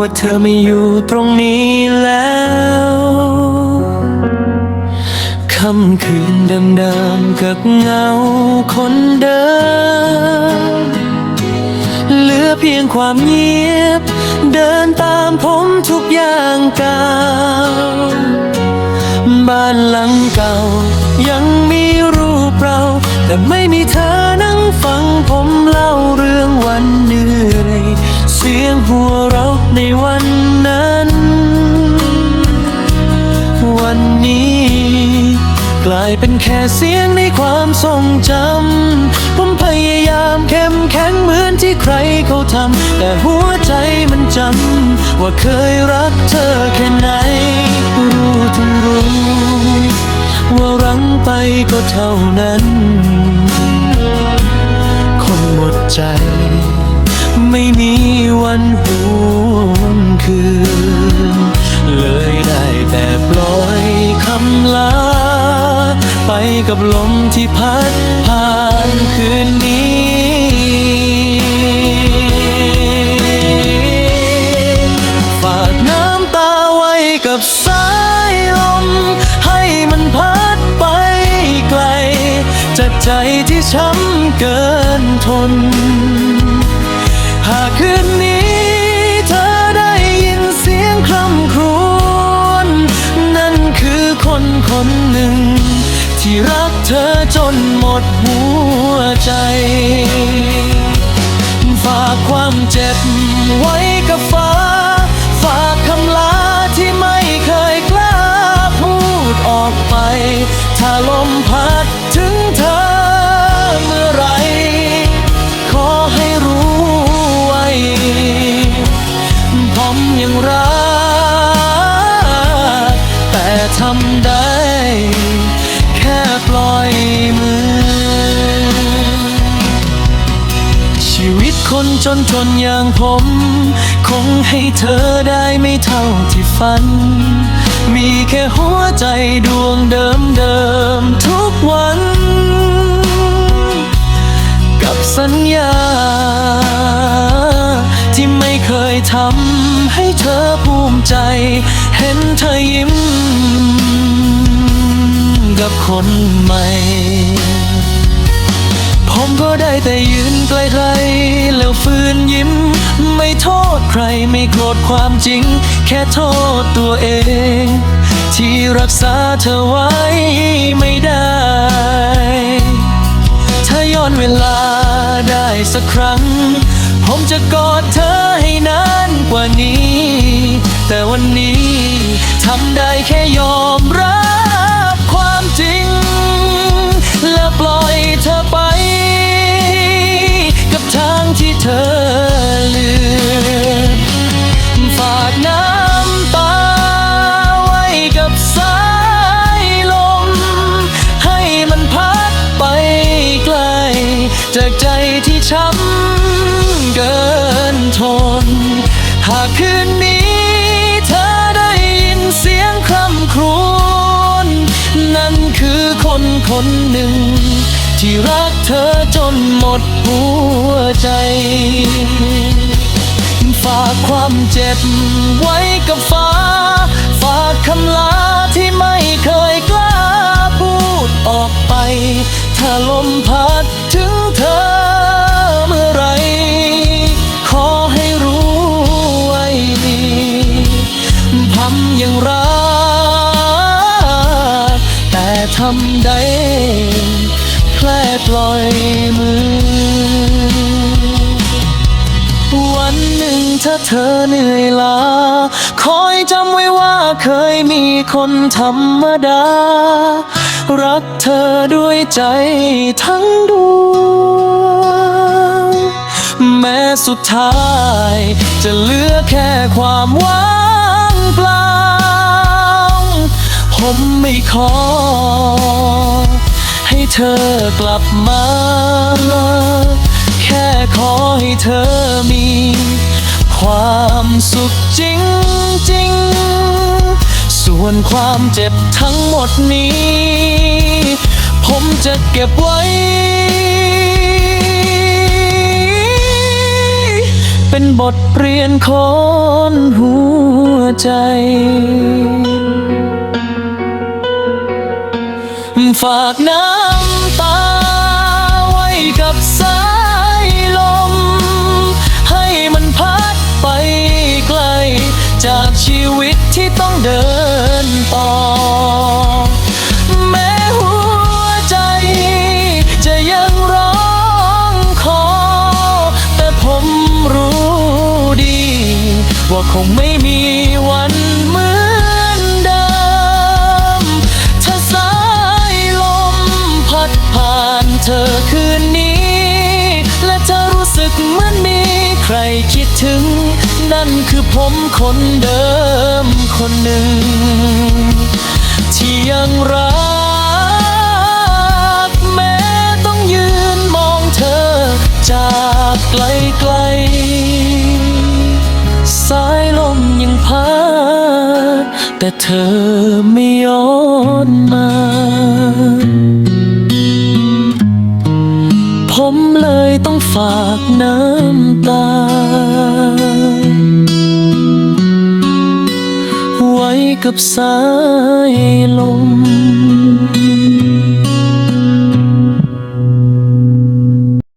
ว่าเธอไม่อยู่ตรงนี้แล้วค่ำคืนเดิมๆกับเงาคนเดิม เหลือเพียงความเงียบ เดินตามผมทุกอย่างเก้าบ้านหลังเก่า ยังมีรูปเรา แต่ไม่มีเธอนั่งฟังผมเล่าเรื่องวันเหนื่อย เสียงหัว ในวันนั้น วันนี้ กลายเป็นแค่เสียงในความทรงจำ ผมพยายามเข้มแข็งเหมือนที่ใครเขาทำ แต่หัวใจมันจำ ว่าเคยรักเธอแค่ไหน รู้ทั้งรู้ ว่ารังไปก็เท่านั้น คนหมดใจ ไม่มีวันหวนคืน เลยได้แต่ปล่อยคำลา ไปกับลมที่พัดผ่านคืนนี้ฝากน้ำตาไว้กับสายลม ให้มันพัดไปไกล จากใจที่ช้ำเกินทน ไว้กับฟ้า ฝากคำลาที่ไม่เคยกล้าพูดออกไป ถ้าลมพัด คนจนจนอย่างผม คงให้เธอได้ไม่เท่าที่ฝัน มีแค่หัวใจดวงเดิมเดิมทุกวัน กับสัญญา ที่ไม่เคยทำให้เธอภูมิใจ เห็นเธอยิ้ม กับคนใหม่ ผมก็ได้แต่ยืนไกลๆแล้วฝืนยิ้ม ไม่โทษใครไม่โกรธความจริง แค่โทษตัวเอง ที่รักษาเธอไว้ไม่ได้ถ้าย้อนเวลาได้สักครั้ง ผมจะกอดเธอให้นานกว่านี้ แต่วันนี้ทำได้แค่ยอม คนหนึ่ง ที่รักเธอจนหมดหัวใจ ฝากความเจ็บไว้กับฟ้า ฝากคำลาที่ไม่เคยกล้าพูดออกไป ถ้าลมพัดถึงเธอ ทำได้แค่ปล่อยมือ วันหนึ่งถ้าเธอเหนื่อยล้า คอยจำไว้ว่าเคยมีคนธรรมดา รักเธอด้วยใจทั้งดวงแม้สุดท้ายจะเหลือแค่ความว่าง ผมไม่ขอ ให้เธอกลับมา แค่ขอให้เธอมี ความสุขจริงจริงๆส่วนความเจ็บทั้งหมดนี้ ผมจะเก็บไว้ เป็นบทเรียนคนหัวใจ ฝากน้ำตาไว้กับสายลม ให้มันพัดไปไกล จากชีวิตที่ต้องเดินต่อ แม้หัวใจ จะยังร้องขอ แต่ผมรู้ดี ว่าคงไม่ นั่นคือผมคนเดิมคนหนึ่ง ที่ยังรัก แม้ต้องยืนมองเธอ จากไกลๆสายลมยังพัดแต่เธอไม่ย้อนมาผมเลยต้องฝากน้ำตา กับสายลม